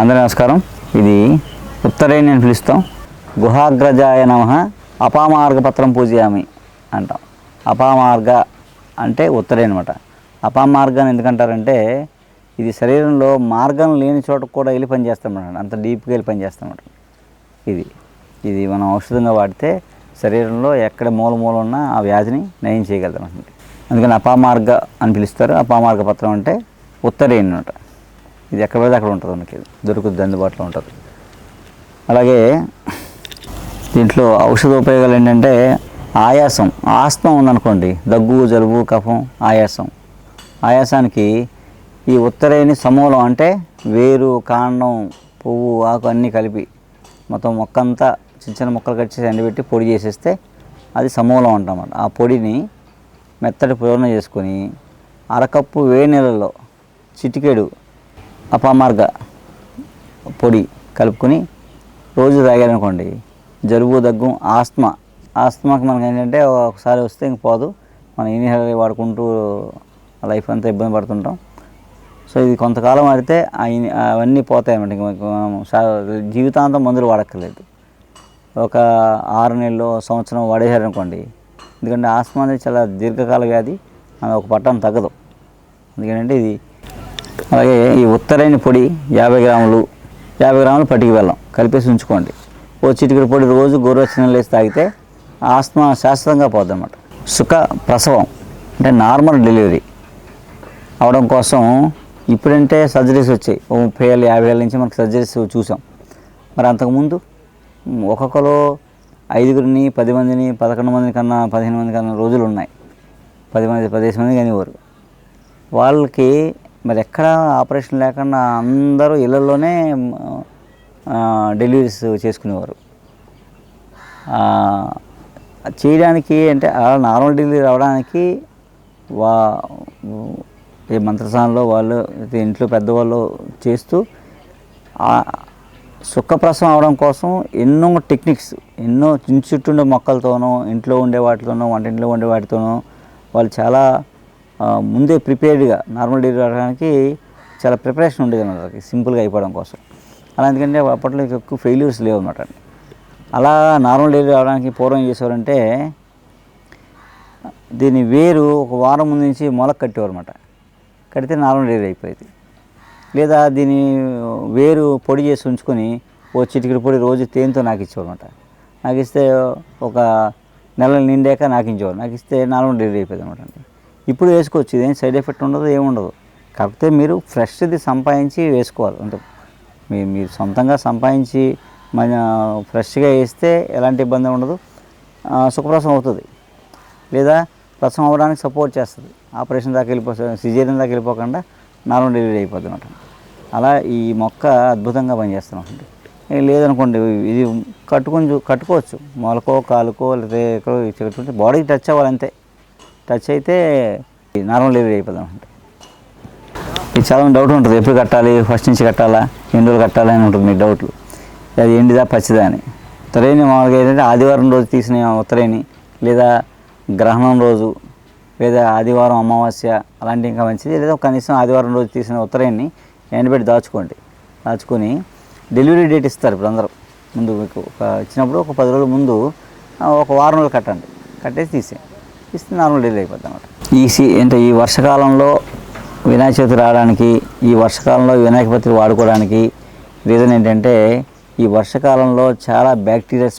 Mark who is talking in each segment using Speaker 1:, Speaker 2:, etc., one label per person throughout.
Speaker 1: అందరి నమస్కారం. ఇది ఉత్తరేణి అని పిలుస్తాం. గుహాగ్రజాయ నమ అపామార్గ పత్రం పూజయామి అంటాం. అపామార్గ అంటే ఉత్తరేణి అనమాట అపామార్గ ఎందుకంటారంటే ఇది శరీరంలో మార్గం లేని చోట కూడా వెళ్ళి పనిచేస్తామన్నమాట. అంత డీప్గా వెళ్ళి పనిచేస్తామన్నమాట. ఇది ఇది మనం ఔషధంగా వాడితే శరీరంలో ఎక్కడ మూల మూల ఉన్నా ఆ వ్యాధిని నయం చేయగలుగుతాం అందుకని అపామార్గ అని పిలుస్తారు. అపామార్గ పత్రం అంటే ఉత్తరేణి అనమాట ఇది ఎక్కడ పడితే అక్కడ ఉంటుంది మనకి. దొరుకుతుంది అందుబాటులో ఉంటుంది. అలాగే దీంట్లో ఔషధ ఉపయోగాలు ఏంటంటే ఆయాసం. ఆస్తం ఉందనుకోండి దగ్గు జలుబు కఫం ఆయాసం. ఆయాసానికి ఈ ఉత్తరేణి సమూలం అంటే వేరు కాండం పువ్వు ఆకు అన్నీ కలిపి మొత్తం మొక్క అంతా చిన్న చిన్న మొక్కలు కట్ చేసి ఎండబెట్టి పొడి చేసేస్తే అది సమూలం అంటామన్నమాట. ఆ పొడిని మెత్తటి పూర్ణ చేసుకొని అరకప్పు వేడి నీళ్ళలో చిటికెడు అపామార్గ పొడి కలుపుకొని రోజు తాగారనుకోండి జలుబు దగ్గు ఆస్మా ఆస్మాకి మనకి ఏంటంటే ఒకసారి వస్తే ఇంక పోదు. మనం ఇన్హేలర్ వాడుకుంటూ లైఫ్ అంతా ఇబ్బంది పడుతుంటాం. సో ఇది కొంతకాలం వాడితే అవన్నీ పోతాయి అన్నమాట. ఇంక మనం జీవితాంతం మందులు వాడక్కర్లేదు. ఒక ఆరు నెలలు సంవత్సరం వాడేశారనుకోండి ఎందుకంటే ఆస్మా అనేది చాలా దీర్ఘకాల వ్యాధి అది ఒక పట్టం తగ్గదు. ఎందుకంటే ఇది అలాగే ఈ ఉత్తరైన పొడి యాభై గ్రాములు యాభై గ్రాములు పట్టికి వెళ్ళం కలిపేసి ఉంచుకోండి. ఓ చిటికెడు పొడి రోజు గోరువెచ్చని వేసి తాగితే ఆస్మా శాశ్వతంగా పోద్ది అనమాట సుఖ ప్రసవం అంటే నార్మల్ డెలివరీ అవడం కోసం ఇప్పుడంటే సర్జరీస్ వచ్చాయి. ఓ ముప్పై ఏళ్ళు యాభై ఏళ్ళ నుంచి మనకు సర్జరీస్ చూసాం. మరి అంతకుముందు ఒక్కొక్కరు ఐదుగురిని పది మందిని పదకొండు మంది కన్నా పదిహేను మంది కన్నా రోజులు ఉన్నాయి. పది మంది పదిహేను మంది కానివ్వరు. వాళ్ళకి మరి ఎక్కడ ఆపరేషన్ లేకుండా అందరూ ఇళ్ళల్లోనే డెలివరీస్ చేసుకునేవారు. చేయడానికి అంటే అలా నార్మల్ డెలివరీ రావడానికి వా ఈ మంత్రసానంలో వాళ్ళు ఇంట్లో పెద్దవాళ్ళు చేస్తూ సుఖప్రసం అవడం కోసం ఎన్నో టెక్నిక్స్ ఎన్నో చిన్న చుట్టూ ఉండే మొక్కలతోనూ ఇంట్లో ఉండే వాటితోనూ వంటింట్లో ఉండే వాటితోనూ వాళ్ళు చాలా ముందే ప్రిపేర్డ్గా నార్మల్ డెలివరీ అవడానికి చాలా ప్రిపరేషన్ ఉండేది అన్నమాట వాళ్ళకి సింపుల్గా అయిపోవడం కోసం. అలా ఎందుకంటే అప్పట్లో ఎక్కువ ఫెయిల్యూర్స్ లేవు అనమాట అలా నార్మల్ డెలివరీ అవడానికి పూర్వం చేసేవారంటే దీని వేరు ఒక వారం ముందు నుంచి మొలక కట్టేవారు అనమాట కడితే నార్మల్ డెలివరీ అయిపోయేది. లేదా దీని వేరు పొడి చేసి ఉంచుకొని ఓ చిటికెడు పొడి రోజు తేనెతో నాకు ఇచ్చేవారు అనమాట నాకు ఇస్తే ఒక నెల నిండాక నాకు ఇచ్చేవారు నాకు ఇస్తే నార్మల్ డెలివరీ అయిపోయింది అనమాట ఇప్పుడు వేసుకోవచ్చు. ఇదేం సైడ్ ఎఫెక్ట్ ఉండదు ఏముండదు కాకపోతే మీరు ఫ్రెష్ది సంపాదించి వేసుకోవాలి. అంటే మీ మీరు సొంతంగా సంపాదించి మన ఫ్రెష్గా వేస్తే ఎలాంటి ఇబ్బంది ఉండదు. సుఖప్రసం అవుతుంది. లేదా ప్రసవం అవ్వడానికి సపోర్ట్ చేస్తుంది. ఆపరేషన్ దాకా వెళ్ళిపో సిజేరియన్ దాకా వెళ్ళిపోకుండా నార్మల్ డెలివరీ అయిపోద్ది అనమాట అలా ఈ మొక్క అద్భుతంగా పనిచేస్తుంది లేదనుకోండి ఇది కట్టుకొని కట్టుకోవచ్చు. మొలకో కాలుకో లేదా ఎక్కడో బాడీకి టచ్ అవ్వాలి అంతే. టచ్ అయితే నార్మల్ డెలివరీ అయిపోదాం అనమాట ఇది చాలా డౌట్ ఉంటుంది ఎప్పుడు కట్టాలి ఫస్ట్ నుంచి కట్టాలా ఎన్ని రోజులు కట్టాలి అని ఉంటుంది మీకు డౌట్లు అది ఎండిదా పచ్చిదా అని. ఉత్తరేణి మామూలుగా ఏంటంటే ఆదివారం రోజు తీసిన ఉత్తరేణి లేదా గ్రహణం రోజు లేదా ఆదివారం అమావాస్య అలాంటి ఇంకా మంచిది లేదా కనీసం ఆదివారం రోజు తీసిన ఉత్తరేణి ఎండబెట్టి దాచుకోండి. దాచుకొని డెలివరీ డేట్ ఇస్తారు ఇప్పుడు అందరూ. ముందు మీకు ఒక ఇచ్చినప్పుడు ఒక పది రోజుల ముందు ఒక వారం రోజులు కట్టండి. కట్టేసి తీసేయండి. ఇస్తే నార్మల్ డెలివరీ అయిపోద్ది అనమాట ఈ సీ అంటే ఈ వర్షకాలంలో వినాయక చవితి రావడానికి ఈ వర్షకాలంలో వినాయక పత్రి వాడుకోవడానికి రీజన్ ఏంటంటే ఈ వర్షకాలంలో చాలా బ్యాక్టీరియాస్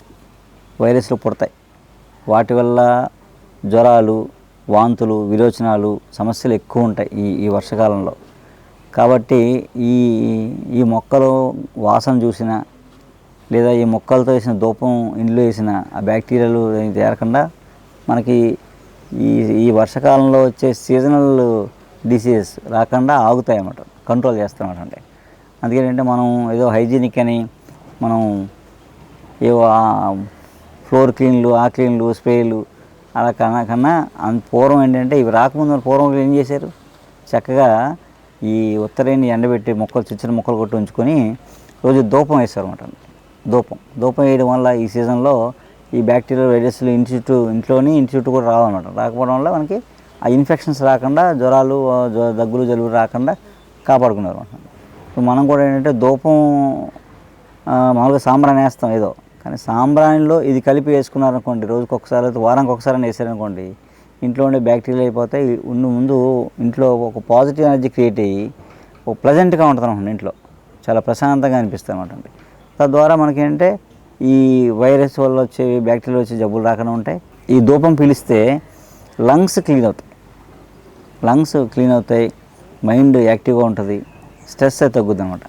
Speaker 1: వైరస్లు పుడతాయి. వాటి వల్ల జ్వరాలు వాంతులు విరోచనాలు సమస్యలు ఎక్కువ ఉంటాయి ఈ ఈ వర్షకాలంలో. కాబట్టి ఈ ఈ మొక్కలు వాసన చూసిన లేదా ఈ మొక్కలతో వేసిన ధూపం ఇండ్లు వేసిన ఆ బ్యాక్టీరియాలు తేరకుండా చేరకుండా మనకి ఈ ఈ వర్షకాలంలో వచ్చే సీజనల్ డిసీజ్ రాకుండా ఆగుతాయి అన్నమాట కంట్రోల్ చేస్తామన్నమాట అంటే అందుకేంటంటే మనం ఏదో హైజీనిక్ అని మనం ఏవో ఫ్లోర్ క్లీన్లు ఆ క్లీన్లు స్ప్రేలు అలా కన్నా కన్నా అంత పూర్వం ఏంటంటే ఇవి రాకముందు పూర్వం ఏం చేశారు? చక్కగా ఈ ఉత్తరేణి ఎండబెట్టి మొక్కలు చిన్న చిన్న మొక్కలు కొట్టి ఉంచుకొని రోజు ధూపం వేస్తారు అనమాట ధూపం. ధూపం వేయడం వల్ల ఈ సీజన్లో ఈ బ్యాక్టీరియా వైరస్లు ఇంటి ఇంట్లోని ఇంటి కూడా రావన్నమాట. రాకపోవడం వల్ల మనకి ఆ ఇన్ఫెక్షన్స్ రాకుండా జ్వరాలు దగ్గులు జలుబు రాకుండా కాపాడుకున్నారు అనమాట మనం కూడా ఏంటంటే ధూపం మామూలుగా సాంబ్రాణి వేస్తాం ఏదో. కానీ సాంబ్రాణిలో ఇది కలిపి వేసుకున్నారనుకోండి రోజుకి ఒకసారి అయితే వారానికి ఒకసారి వేసారనుకోండి ఇంట్లో ఉండే బ్యాక్టీరియా అయిపోతే ఉన్న ముందు ఇంట్లో ఒక పాజిటివ్ ఎనర్జీ క్రియేట్ అయ్యి ఒక ప్లజెంట్గా ఉంటుంది అనమాట ఇంట్లో. చాలా ప్రశాంతంగా అనిపిస్తుంది అనమాట తద్వారా మనకేంటంటే ఈ వైరస్ వల్ల వచ్చే బ్యాక్టీరియా వచ్చే జబ్బులు రాకుండా ఉంటాయి. ఈ ధూపం పీలిస్తే లంగ్స్ క్లీన్ అవుతాయి. లంగ్స్ క్లీన్ అవుతాయి. మైండ్ యాక్టివ్గా ఉంటుంది. స్ట్రెస్ తగ్గుద్ది అనమాట